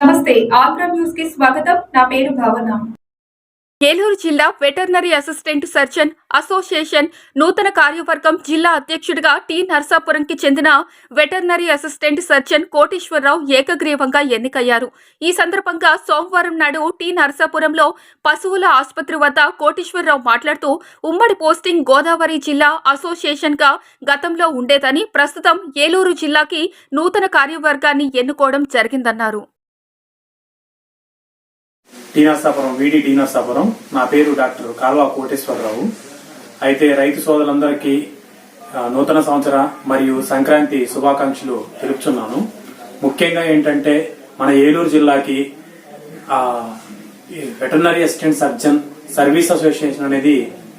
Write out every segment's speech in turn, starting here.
నమస్తే ఆంధ్ర న్యూస్కి స్వాగతం. నా పేరు భావన. ఏలూరు జిల్లా వెటర్నరీ అసిస్టెంట్ సర్జన్ అసోసియేషన్ నూతన కార్యవర్గం జిల్లా అధ్యక్షుడిగా టి నర్సాపురంకి చెందిన వెటర్నరీ అసిస్టెంట్ సర్జన్ కోటేశ్వరరావు ఏకగ్రీవంగా ఎన్నికయ్యారు. ఈ సందర్భంగా సోమవారం నాడు టి నర్సాపురంలో పశువుల ఆసుపత్రి వద్ద కోటేశ్వరరావు మాట్లాడుతూ ఉమ్మడి పోస్టింగ్ గోదావరి జిల్లా అసోసియేషన్గా గతంలో ఉండేదని ప్రస్తుతం ఏలూరు జిల్లాకి నూతన కార్యవర్గాన్ని ఎన్నుకోవడం జరిగిందన్నారు. టీ నరసాపురం వీడి టీ నా పేరు డాక్టర్ కాల్వా కోటేశ్వరరావు. అయితే రైతు సోదరులందరికీ నూతన సంవత్సర మరియు సంక్రాంతి శుభాకాంక్షలు తెలుపుతున్నాను. ముఖ్యంగా ఏంటంటే మన ఏలూరు జిల్లాకి veterinary assistant surgeon service association అనేది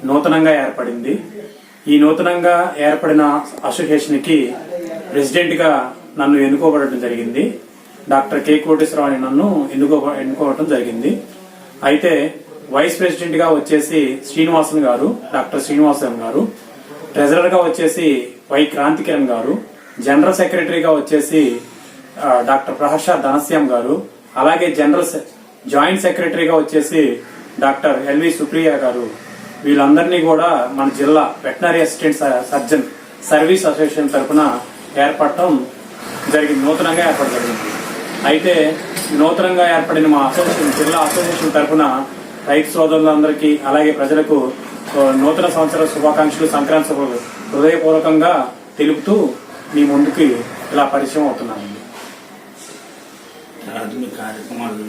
నూతనంగా ఏర్పడింది. ఈ నూతనంగా ఏర్పడిన అసోసియేషన్కి ప్రెసిడెంట్గా నన్ను ఎన్నుకోబడటం జరిగింది. డాక్టర్ కె కోటేశ్వరరావు అని నన్ను ఎన్నుకో ఎన్నుకోవటం జరిగింది. అయితే వైస్ ప్రెసిడెంట్గా వచ్చేసి శ్రీనివాసన్ గారు డాక్టర్ శ్రీనివాసన్ గారు ట్రెజరర్గా వచ్చేసి వై క్రాంతికిరణ్ గారు జనరల్ సెక్రటరీగా వచ్చేసి డాక్టర్ ప్రహర్ష ధనశ్యామ్ గారు అలాగే జనరల్ జాయింట్ సెక్రటరీగా వచ్చేసి డాక్టర్ ఎల్వి సుప్రియ గారు వీళ్ళందరినీ కూడా మన జిల్లా వెటనరీ అసిస్టెంట్ స- సర్జన్ సర్వీస్ అసోసియేషన్ తరఫున ఏర్పడటం జరిగింది నూతనంగా ఏర్పడడం జరిగింది. అయితే నూతనంగా ఏర్పడిన మా అసోసియేషన్ జిల్లా అసోసియేషన్ తరఫున రైతు సోదరులందరికీ అలాగే ప్రజలకు నూతన సంవత్సర శుభాకాంక్షలు సంక్రాంతి హృదయపూర్వకంగా తెలుపుతూ మీ ముందుకి ఇలా పరిచయం కార్యక్రమాలు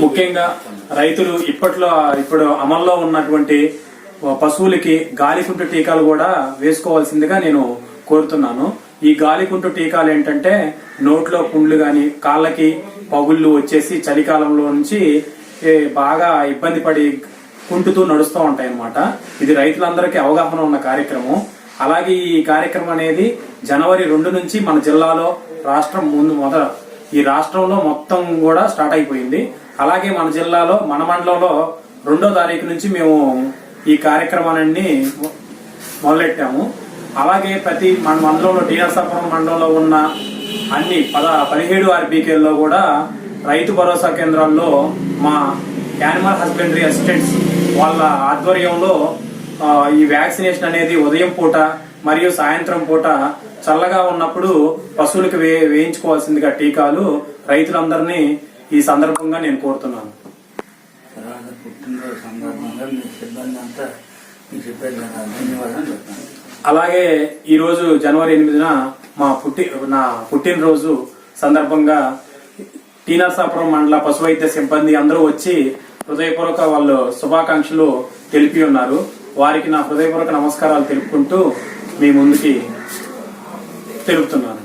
ముఖ్యంగా రైతులు ఇప్పట్లో ఇప్పుడు అమల్లో ఉన్నటువంటి పశువులకి గాలికుంటు టీకాలు కూడా వేసుకోవాల్సిందిగా నేను కోరుతున్నాను. ఈ గాలికుంటు టీకాలు ఏంటంటే నోట్లో పుండ్లు గాని కాళ్ళకి పగుళ్ళు వచ్చేసి చలికాలంలో నుంచి బాగా ఇబ్బంది పడి కుంటుతూ నడుస్తూ ఉంటాయి అన్నమాట ఇది రైతులందరికీ అవగాహన ఉన్న కార్యక్రమం. అలాగే ఈ కార్యక్రమం అనేది జనవరి రెండు నుంచి మన జిల్లాలో రాష్ట్రం ముందు మొదల ఈ రాష్ట్రంలో మొత్తం కూడా స్టార్ట్ అయిపోయింది. అలాగే మన జిల్లాలో మన మండలంలో రెండో తారీఖు నుంచి మేము ఈ కార్యక్రమాన్ని మొదలెట్టాము. అలాగే ప్రతి మన మండలంలో టీనర్సాపురం మండలంలో ఉన్న అన్ని పద పదిహేడు ఆర్బీకేల్లో కూడా రైతు భరోసా కేంద్రాల్లో మా యానిమల్ హస్బెండరీ అసిస్టెంట్స్ వాళ్ళ ఆధ్వర్యంలో ఈ వ్యాక్సినేషన్ అనేది ఉదయం పూట మరియు సాయంత్రం పూట చల్లగా ఉన్నప్పుడు పశువులకు వే వేయించుకోవాల్సిందిగా టీకాలు రైతులందరినీ ఈ సందర్భంగా నేను కోరుతున్నాను. తర్వాత పుట్టినరోజు సందర్భంగా మీ సిబ్బంది అంతా మీకు చెప్పారు ధన్యవాదాలు చెప్తాను. అలాగే ఈరోజు జనవరి ఎనిమిదిన మా పుట్టి నా పుట్టినరోజు సందర్భంగా టీనర్సాపురం మండల పశు వైద్య సిబ్బంది అందరూ వచ్చి హృదయపూర్వక వాళ్ళు శుభాకాంక్షలు తెలిపి ఉన్నారు. వారికి నా హృదయపూర్వక నమస్కారాలు తెలుపుకుంటూ మీ ముందుకి తెలుపుతున్నాను